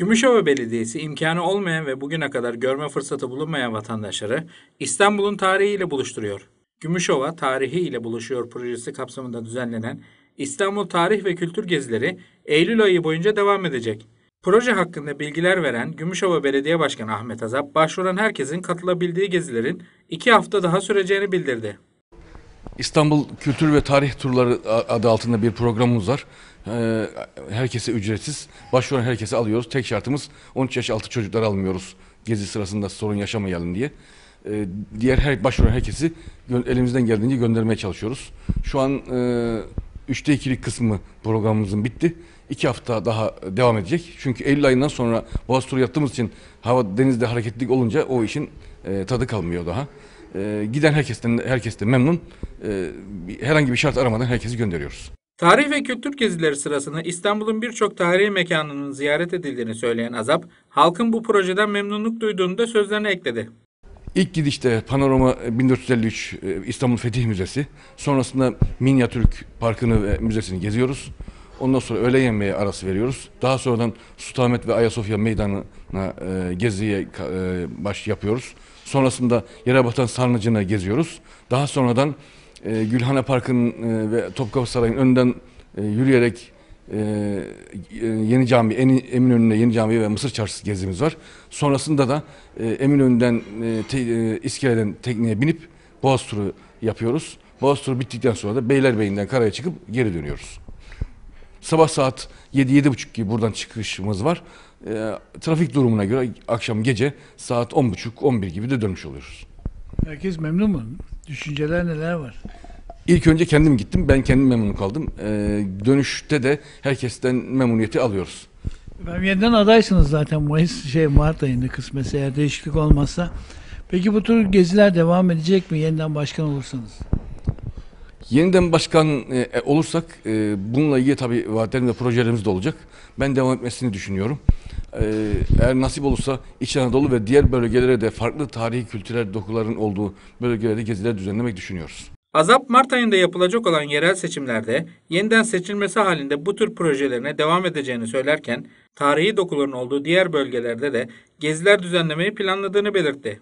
Gümüşhova Belediyesi imkanı olmayan ve bugüne kadar görme fırsatı bulunmayan vatandaşları İstanbul'un tarihiyle buluşturuyor. Gümüşhova Tarihi ile Buluşuyor projesi kapsamında düzenlenen İstanbul Tarih ve Kültür Gezileri Eylül ayı boyunca devam edecek. Proje hakkında bilgiler veren Gümüşhova Belediye Başkanı Ahmet Azap, başvuran herkesin katılabildiği gezilerin iki hafta daha süreceğini bildirdi. İstanbul Kültür ve Tarih Turları adı altında bir programımız var. Ee, Herkese ücretsiz. Başvuran herkese alıyoruz. Tek şartımız 13 yaş altı çocukları almıyoruz. Gezi sırasında sorun yaşamayalım diye. Ee, Diğer her başvuran herkesi elimizden geldiğince göndermeye çalışıyoruz. Şu an e, üçte ikilik kısmı programımızın bitti. İki hafta daha devam edecek. Çünkü Eylül ayından sonra Boğaz turu yaptığımız için hava denizde hareketlilik olunca o işin e, tadı kalmıyor daha. E, giden herkesten herkes de memnun. E, herhangi bir şart aramadan herkesi gönderiyoruz. Tarih ve kültür gezileri sırasında İstanbul'un birçok tarihi mekanının ziyaret edildiğini söyleyen Azap, halkın bu projeden memnunluk duyduğunu da sözlerine ekledi. İlk gidişte Panorama 1453 e, İstanbul Fetih Müzesi. Sonrasında Minyatürk Parkı'nı ve müzesini geziyoruz. Ondan sonra öğle yemeği arası veriyoruz. Daha sonradan Sultanahmet ve Ayasofya Meydanı'na e, geziye e, baş yapıyoruz. Sonrasında Yerebatan Sarnıcı'na geziyoruz. Daha sonradan e, Gülhane Parkı'nın e, ve Topkapı Sarayı'nın önünden e, yürüyerek e, e, Yeni Cami, Eminönü'nde Yeni Cami ve Mısır Çarşısı gezimiz var. Sonrasında da e, Eminönü'nden e, te, e, iskeleden tekneye binip Boğaz turu yapıyoruz. Boğaz turu bittikten sonra da Beylerbeyi'nden karaya çıkıp geri dönüyoruz. Sabah saat 7-7.30 gibi buradan çıkışımız var. E, trafik durumuna göre akşam gece saat 10.30-11 gibi de dönmüş oluyoruz. Herkes memnun mu? Düşünceler neler var? İlk önce kendim gittim. Ben kendim memnun kaldım. E, dönüşte de herkesten memnuniyeti alıyoruz. Efendim yeniden adaysınız zaten Mayıs şey Mart ayında kısmetse eğer değişiklik olmazsa. Peki bu tür geziler devam edecek mi yeniden başkan olursanız? Yeniden başkan e, e, olursak e, bununla ilgili tabii vaatlerimiz ve projelerimiz de olacak. Ben devam etmesini düşünüyorum. E, eğer nasip olursa İç Anadolu ve diğer bölgelere de farklı tarihi kültürel dokuların olduğu bölgelerde geziler düzenlemek düşünüyoruz. Azap Mart ayında yapılacak olan yerel seçimlerde yeniden seçilmesi halinde bu tür projelerine devam edeceğini söylerken tarihi dokuların olduğu diğer bölgelerde de geziler düzenlemeyi planladığını belirtti.